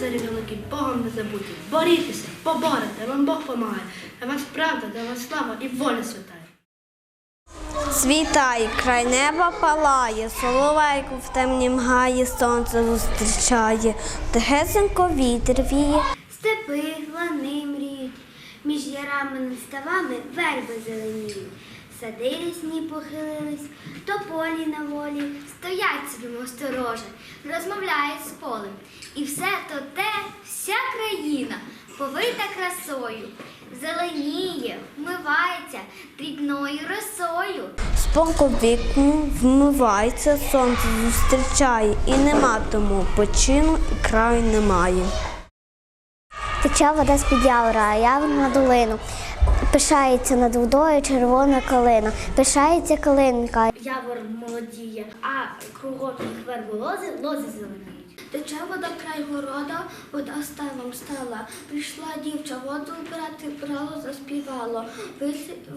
лицарі великі, Богом не забудьте. Борітеся, поборете, вам Бог помагає. Для вас правда, для вас слава і воля святая. Світай, край неба палає, соловейку в темнім гаї сонце зустрічає, тихесенько вітер віє. Степи, лани мріють, між ярами над ставами верби зеленіють. Сади лісні похилились, тополі на волі, стоять собі остороже, розмовляють з полем. І все то те, вся країна, повита красою, зеленіє, вмивається дрібною росою. Спонко вікну вмивається, сонце зустрічає, і нема тому почину, і краю немає. Тече вода з-під явора, а явор на долину. Пишається над водою червона калина. Пишається калинка. Явор молодіє, а кругом вербу лози, лози зеленіють. Тече вода край города, вода ставом стала. Прийшла дівча, воду брати, брало, заспівало.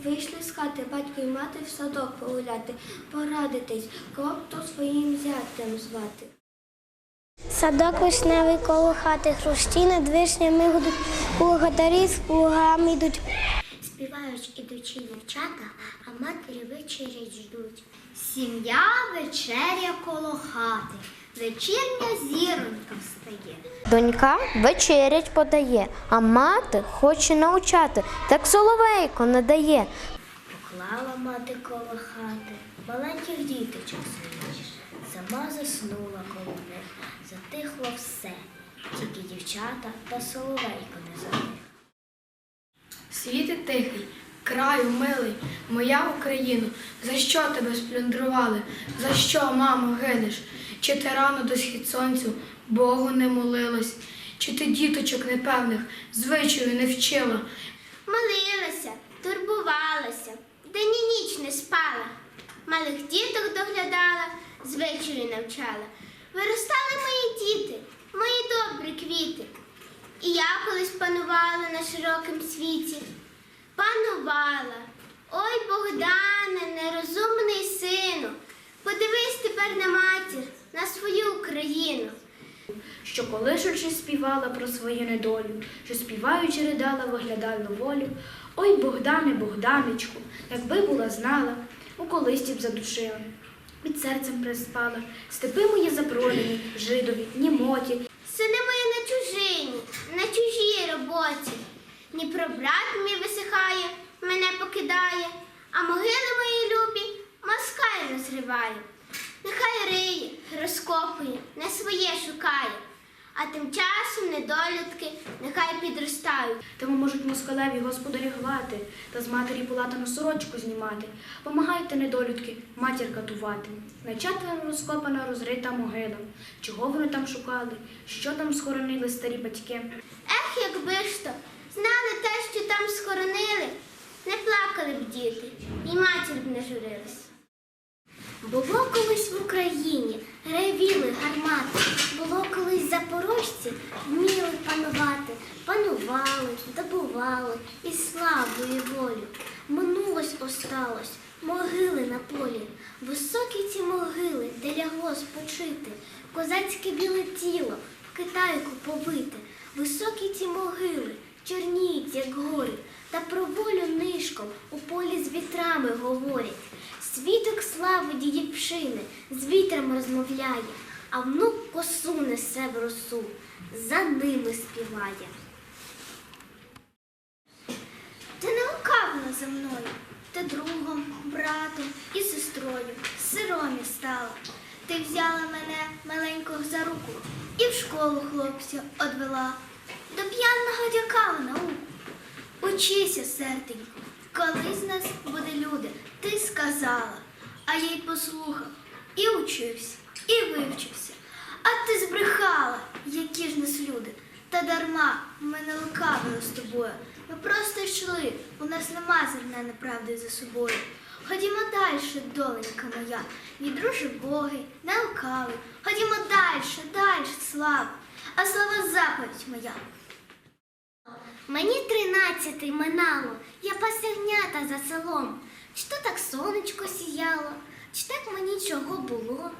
Вийшли, з хати, батько і мати в садок погуляти, порадитись, кого б то своїм зятем звати. Садок вишневий коло хати, хрущі над вишнями гудуть, благодарі з плугами йдуть. Співають ідучі дівчата, а матері вечерять ждуть. Сім'я вечеря коло хати, вечірня зіронька встає. Донька вечерять подає, а мати хоче навчати, так соловейко не дає. Поклала мати коло хати, маленьких діточок своїх. Сама заснула коло них, затихло все, тільки дівчата та соловейко не затих. Світи тихий, краю милий, моя Україно, за що тебе сплюндрували? За що, мамо, гинеш? Чи ти рано до схід сонцю Богу не молилась? Чи ти діточок непевних звичаю не вчила? Молилася, турбувалася, день і ніч не спала. Малих діток доглядала, звичаю навчала. Виростали мої діти, мої добрі квіти. І я колись панувала на широкім світі. Панувала. Ой, Богдане, нерозумний сину, подивись тепер на матір, на свою Україну. Що колишучи співала про свою недолю, що співаючи ридала виглядальну волю. Ой, Богдане, Богданечку, якби була знала, у колисті б задушила, під серцем приспала, степи мої забронені, жидові, німоті, Сини мої на чужині, на чужій роботі. Дніпро брат мій висихає, мене покидає, а могили мої любі москаль розриває. Нехай риє, розкопує, не своє шукає, а тим часом недолюдки нехай підростають. Тому можуть москалеві господарі гвати та з матері полатану сорочку знімати. Помагайте, недолюдки, матір катувати. На четверо розкопана розрита могила. Чого вони там шукали? Що там схоронили старі батьки? Ех, якби ж то, знали те, що там схоронили, не плакали б діти, і матір б не журилась. Було колись в Україні, ревіли гармати, було колись запорожці, вміли панувати, панували, добували і славу, волю. Минулось осталось, могили на полі, високі ці могили, де лягло спочити, козацьке біле тіло, в китайку побите, високі ці могили, чорніють, як гори, та про волю нишком у полі з вітрами говорять. Світок слави дієвшини з вітром розмовляє, а внук косу несе в росу, за ними співає. Ти не лукавна за мною, ти другом, братом і сестрою, сиромі стала. Ти взяла мене маленького за руку і в школу хлопця одвела. До п'яного дяка в науку. Учися, серденько, коли з нас буде люди, ти сказала, а я й послухав, і учився, і вивчився. А ти збрехала, які ж нас люди. Та дарма ми не лукавили з тобою. Ми просто йшли, у нас нема зерна неправди за собою. Ходімо далі, доленька моя, ні друже боги, не лукави. Ходімо далі, далі, слава, а слава заповідь моя. Мені тринадцятий минало, я пасягнята за селом. Чи то так сонечко сіяло, чи так мені чого було?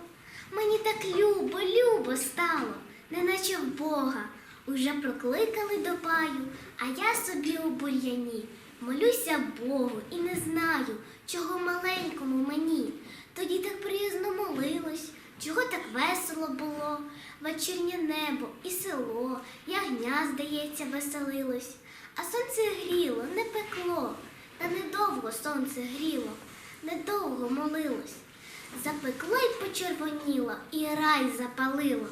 Мені так любо, любо стало, неначе в Бога. Уже прокликали до паю, а я собі у бур'яні. Молюся Богу і не знаю, чого маленькому мені. Тоді так приязно молилось, чого так весело було. Вечірнє небо і село, ягня, здається, веселилось. А сонце гріло, не пекло, та недовго сонце гріло, недовго молилось. Запекло й почервоніло, і рай запалило.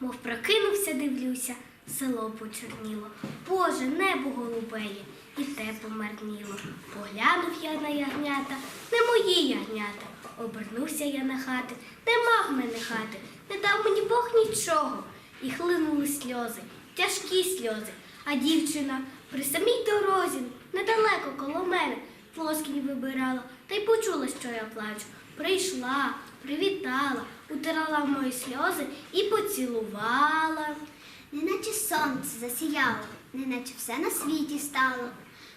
Мов прокинувся, дивлюся, село почорніло. Боже, небо голубеє, і те помарніло. Поглянув я на ягнята, не мої ягнята. Обернувся я на хати, нема в мене хати, не дав мені Бог нічого. І хлинули сльози, тяжкі сльози. А дівчина при самій дорозі, недалеко коло мене, плоскінь вибирала, та й почула, що я плачу. Прийшла, привітала, утирала мої сльози і поцілувала. Неначе сонце засіяло, неначе все на світі стало.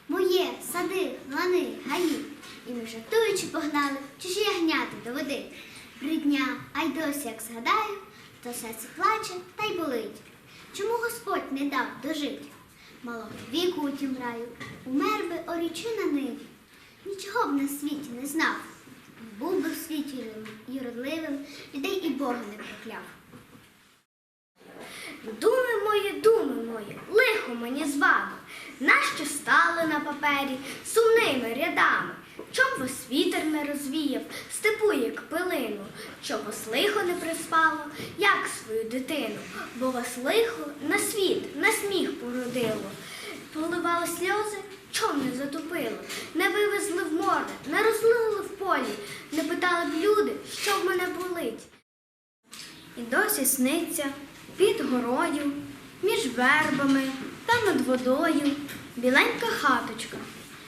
Моє сади, лани, гаї, і ми жартуючи погнали чужі ягняти до води. Три дня, а й досі, як згадаю, то серце плаче та й болить. Чому Господь не дав дожить? Малого віку у тім раю, умер би орічи на ниві. Нічого б на світі не знав. Був би в світі юродливим, людей і Бога не прокляв. Думи мої, думи мої, лихо мені з вами, нащо стали на папері? Сумними рядами, чом вас вітер не розвіяв, степу, як пилину, щоб вас лихо не приспало, як свою дитину, бо вас лихо на світ, на сміх породило. Поливали сльози, чом не затопило, не вивезли в море, не розлили в полі, не питали б люди, що в мене болить. І досі сниться під горою, між вербами та над водою біленька хаточка.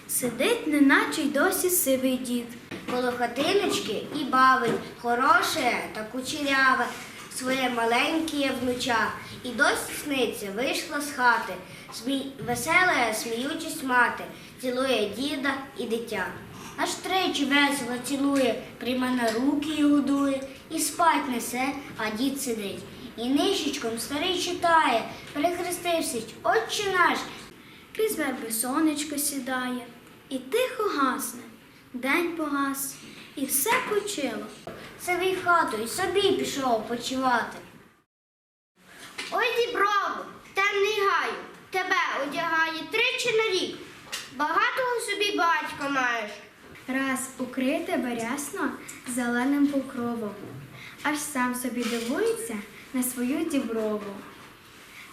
Сидить, неначе й досі сивий дід. Коло хатиночки і бавить хороше та кучеряве своє маленьке внуча. І досі сниться, вийшла з хати, смій... весела, сміючись мати, цілує діда і дитя. Аж тричі весело цілує, прийме на руки і годує, і спать несе, а дід сидить. І нишечком старий читає, перехрестився, отче наш, Крізь верби сонечко сідає, і тихо гасне, день погас, і все почило. Сивий в хату і собі пішов почивати. Ой, діброво, темний гаю, тебе одягає тричі на рік. Багатого собі батька маєш. Раз укрите берясно зеленим покровом, аж сам собі дивується на свою діброву.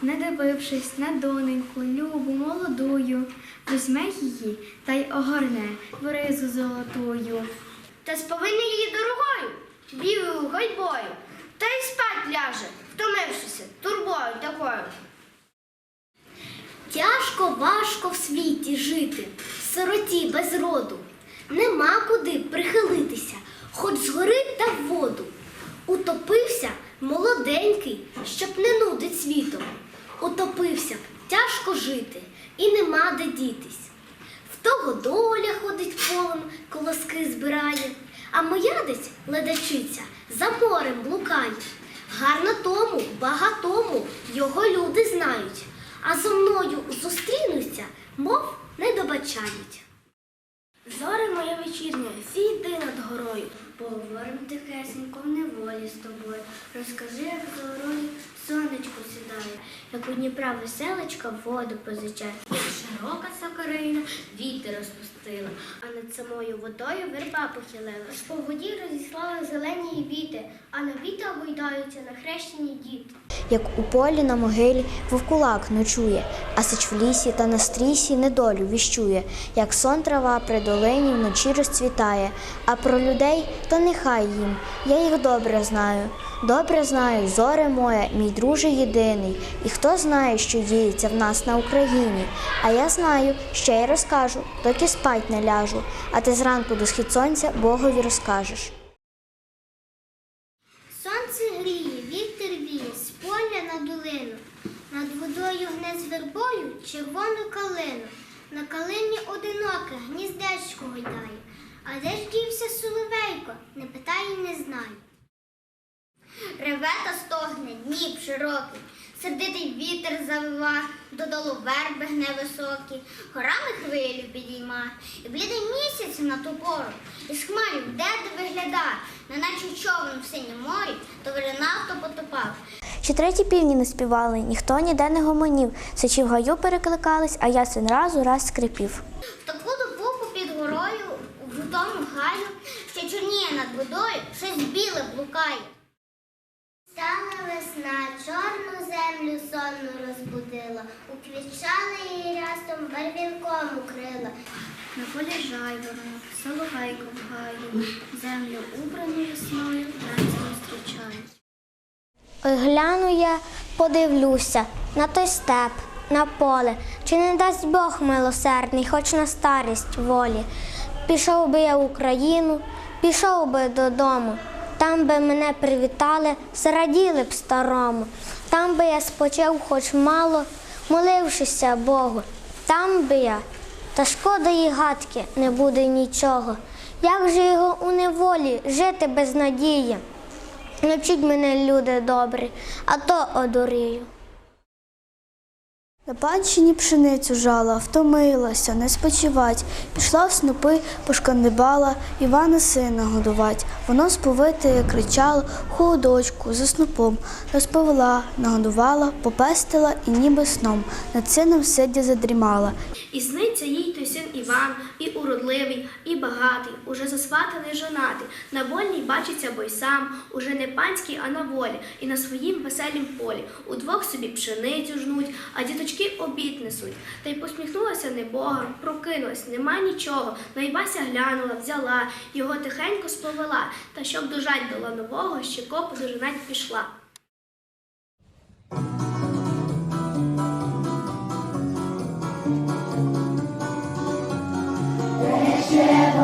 Не дивившись на доненьку, любу, молодую, візьме її та й огорне в ризу золотую. Та сповини її дорогою, білою гайбою, та й спать ляже, втомившися турбою такою. Тяжко, важко в світі жити, в сироті без роду. Нема куди прихилитися, хоч згори та в воду. Утопився молоденький, щоб не нудить світом. Утопився б, тяжко жити, і нема де дітись. В того доля ходить полем, колоски збирає, а моя десь ледачиця за морем блукає. Гарно тому, багатому його люди знають, а зо мною зустрінуться, мов не добачають. Зоре моя вечірня, зійди над горою, поговорим тихесенько в неволі з тобою. Розкажи, як за сонечко сідає, як у Дніпра веселочка воду позичає. Широка сокорина вітер розпустила, а над самою водою верба похилилась. По воді розіслали зелені віти, а на віта гойдаються на хрещені діти. Як у полі на могилі вовкулак ночує, а сич в лісі та на стрісі недолю віщує, як сон трава при долині вночі розцвітає, а про людей то нехай їм, я їх добре знаю. Добре знаю, зоре моє, мій друже єдиний, і хто знає, що діється в нас на Україні. А я знаю, ще й розкажу, доки спать не ляжу, а ти зранку до схід сонця Богові розкажеш. Сонце гріє, вітер віє з поля на долину, над водою гне з вербою червону калину. На калині одиноке гніздечко гойдає, а де ж дівся соловейко, не питає, не знає. Реве та стогне, дніп широкий сердитий вітер завива, додолу верби гне високі, горами хвилю підійма, і блідий місяць на ту пору, із хмарів де ти вигляда, неначе човен в синім морі, то виринав, то потопав. Ще треті півні не співали, ніхто ніде не гомонів. Сичі в гаю перекликались, а ясен раз у раз скрипів. В таку добу під горою, в тому гаю, що чорніє над водою, щось біле блукає. Стала весна, чорну землю сонну розбудила, уквічала її рястом барвінком укрила. На полі жайворона, соловейко в гаю, землю убрану весною, вранці зустрічає. Ой, гляну я, подивлюся на той степ, на поле, чи не дасть Бог милосердний, хоч на старість волі. Пішов би я в Україну, пішов би додому, там би мене привітали, зраділи б старому, там би я спочив хоч мало, молившися Богу, там би я, та шкода і гадки не буде нічого. Як же його у неволі жити без надії? Навчіть мене, люди добрі, а то одурію. На панщині пшеницю жала, втомилася, не спочивать. Пішла в снопи, пошкандибала, Івана сина годувать. Воно сповите кричало, холодочку, за снопом. Розповела, нагодувала, попестила і ніби сном. Над сином сидя задрімала. І сниться їй той син Іван, і уродливий, і багатий, уже засватаний жонатий. На вольній бачиться бой сам, уже не панський, а на волі, і на своїм веселім полі. Удвох собі пшеницю жнуть, а діточки обід несуть. Та й посміхнулася небога, прокинулась, нема нічого. Й глянула, взяла, його тихенько сповела, та щоб дожать до ланового, ще копу дожинать пішла.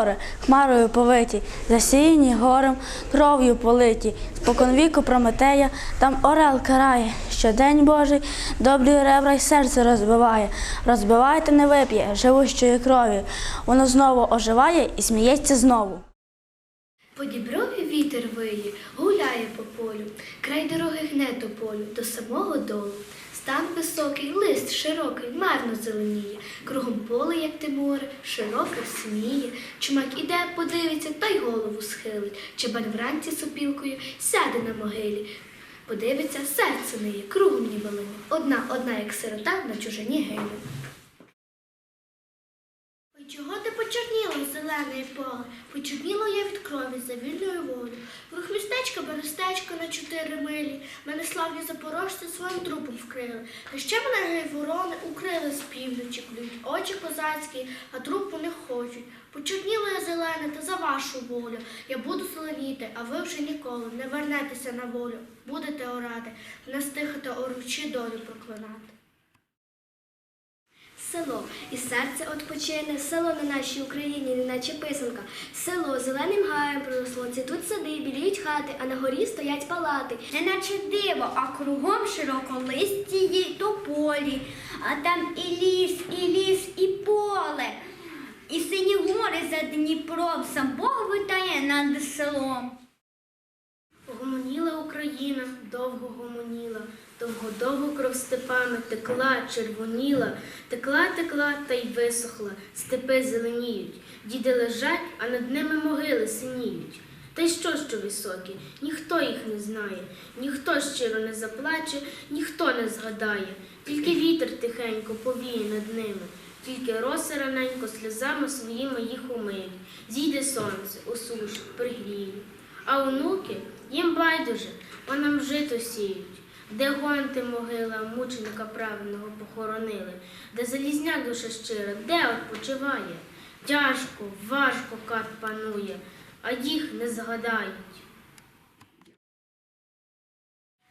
гори, хмарою повиті, засіяні горем, кров'ю политі, споконвіку Прометея, там орел карає, що день Божий добрі ребра й серце розбиває. Та не вип'є живущої крові. Воно знову оживає і сміється знову. По діброві вітер виє, гуляє по полю, край дороги гне тополю до самого долу. Стан високий, лист широкий, марно зеленіє, кругом поле, як ти море, широке сміє. Чумак іде, подивиться, та й голову схилить. Чебан вранці сопілкою сяде на могилі. Подивиться, серце неї, кругом лине. Одна, одна, як сирота на чужині гине. Ой, чого ти почорніло зелене поле? Почорніло я від крові за вільною волю. Вих містечка берестечко на чотири милі. Мене славні запорожці своїм трупом вкрили. Та ще мене гей ворони укрили з півночі, клюють очі козацькі, а трупу не хочуть. Почорніло я зелене та за вашу волю. Я буду зеленіти, а ви вже ніколи не вернетеся на волю. Будете орати, не стихати оручі долю проклинати. Село і серце odpoчине, село на нашій Україні, неначе писанка. Село зеленим гаєм проросло, цвітуть сади, біліють хати, а на горі стоять палати. Неначе диво, а кругом широколисті й тополі, а там і ліс, і ліс, і поле, і сині гори за Дніпром, сам Бог витає над селом. Гомоніла Україна, довго гомоніла, довго-довго кров степами текла, червоніла, текла, текла та й висохла, степи зеленіють, діди лежать, а над ними могили синіють. Та й що, що високі, ніхто їх не знає, ніхто щиро не заплаче, ніхто не згадає, тільки вітер тихенько повіє над ними, тільки роси раненько сльозами своїми їх умиють, зійде сонце, осушить, пригріє. А онуки їм байдуже, бо нам жито сіють. Де гонти могила мученика праведного похоронили, де залізня душа щира, де відпочиває, Тяжко, важко кат панує, а їх не згадають.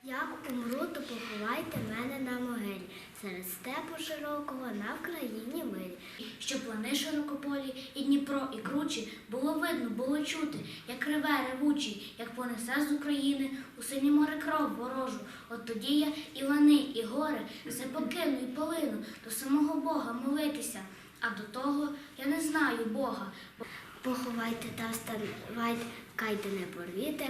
Як умру, то поховайте мене на могилі, серед степу широкого на Вкраїні милі. Щоб плани широкополі, і Дніпро, і кручі було видно, було чути, як реве ревучий, як понесе з України у синє море кров ворожу. От тоді я і лани, і гори все покину і полину до самого Бога молитися. А до того я не знаю Бога. Поховайте та вставайте, кайте не порвіте,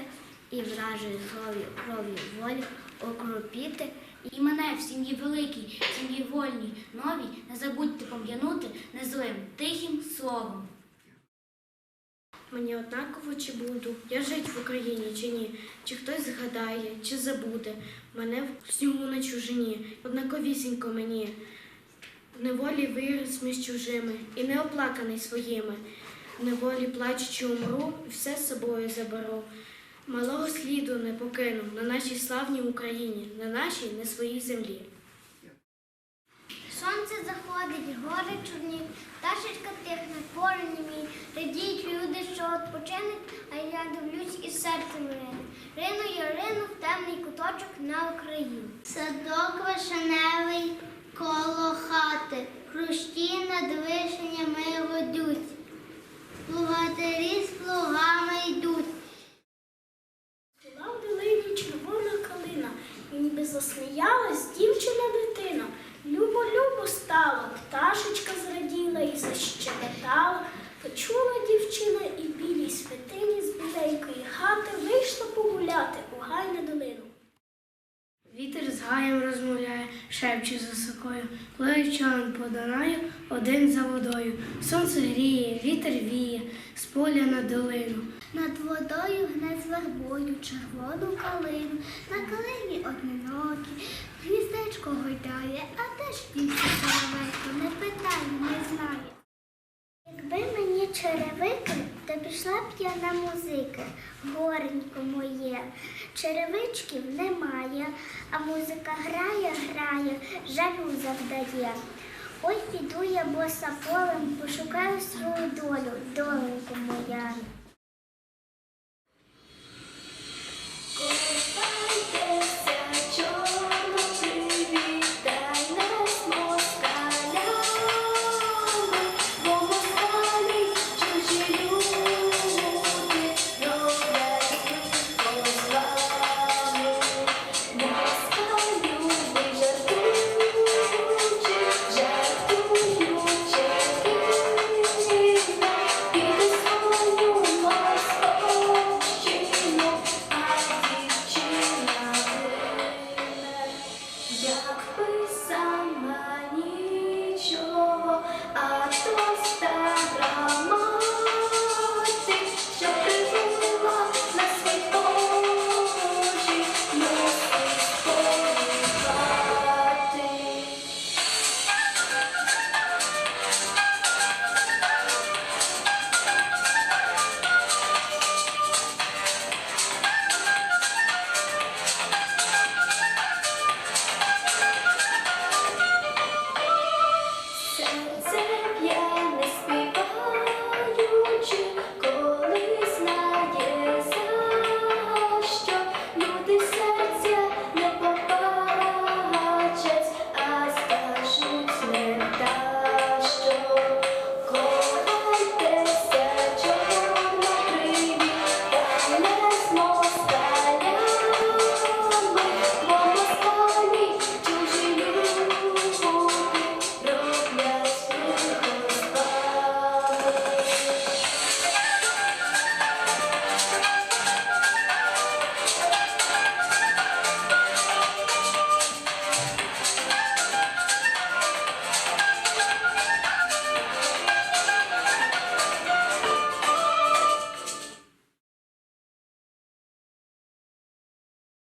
і вражою злов'ю кров'ю волю окропіте. І мене в сім'ї великій, в сім'ї вольній, новій, не забудьте пом'янути незлим, тихим словом. Мені однаково чи буду я жить в Україні чи ні, чи хтось згадає, чи забуде мене в снігу на чужині, однаковісінько мені. В неволі виріс між чужими і не оплаканий своїми. В неволі плачучи умру, і все з собою заберу. Малого сліду не покину на нашій славній Україні, на нашій не своїй землі. Сонце заходить, гори чорні, пташечка тихне, порні мій. Радіють люди, що відпочинуть, а я дивлюсь і серцем рине. Рину я рину в темний куточок на Україну. Садок вишеневий коло хати, хрущі над вишенями водють. Плугатирі з плугами йдуть. Була в долині червона калина, і ніби засміялась дівчина дитина. Любо-любо стало, пташечка зраділа і защебетала. Почула дівчина і білій святині з біленької хати вийшла погуляти у гай на долину. Вітер з гаєм розмовляє, шепче за сокою, плеє човен по Дунаю, один за водою. Сонце гріє, вітер віє, з поля на долину. Над водою гне з вербою червону калину, на калині одинокі, гніздечко гойдає, а де ж дівчина черевики, не питай, не знає. Якби мені черевики, то пішла б я на музики, горенько моє. Черевичків немає, а музика грає, грає, жалю завдає. Ой, піду я боса полем, пошукаю свою долю.